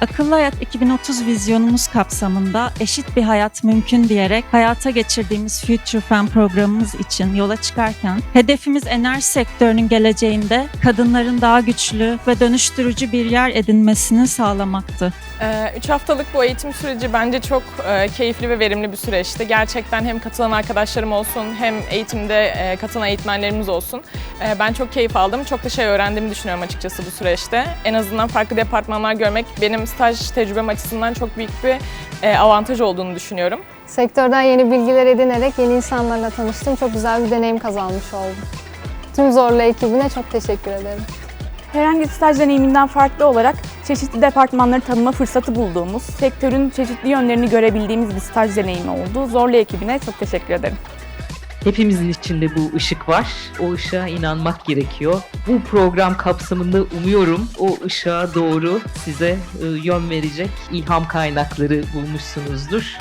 Akıllı Hayat 2030 vizyonumuz kapsamında eşit bir hayat mümkün diyerek hayata geçirdiğimiz Future Fem programımız için yola çıkarken hedefimiz enerji sektörünün geleceğinde kadınların daha güçlü ve dönüştürücü bir yer edinmesini sağlamaktı. 3 haftalık bu eğitim süreci bence çok e, keyifli ve verimli bir süreçti. Gerçekten hem katılan arkadaşlarım olsun hem eğitimde e, katılan eğitmenlerimiz olsun. E, ben çok keyif aldım. Çok da şey öğrendiğimi düşünüyorum açıkçası bu süreçte. En azından farklı departmanlar görmek benim staj tecrübem açısından çok büyük bir e, avantaj olduğunu düşünüyorum. Sektörden yeni bilgiler edinerek yeni insanlarla tanıştım. Çok güzel bir deneyim kazanmış oldum. Tüm Zorlu ekibine çok teşekkür ederim. Herhangi bir staj deneyiminden farklı olarak çeşitli departmanları tanıma fırsatı bulduğumuz, sektörün çeşitli yönlerini görebildiğimiz bir staj deneyimi oldu. Zorlu ekibine çok teşekkür ederim. Hepimizin içinde bu ışık var. O ışığa inanmak gerekiyor. Bu program kapsamında umuyorum o ışığa doğru size e, yön verecek ilham kaynakları bulmuşsunuzdur.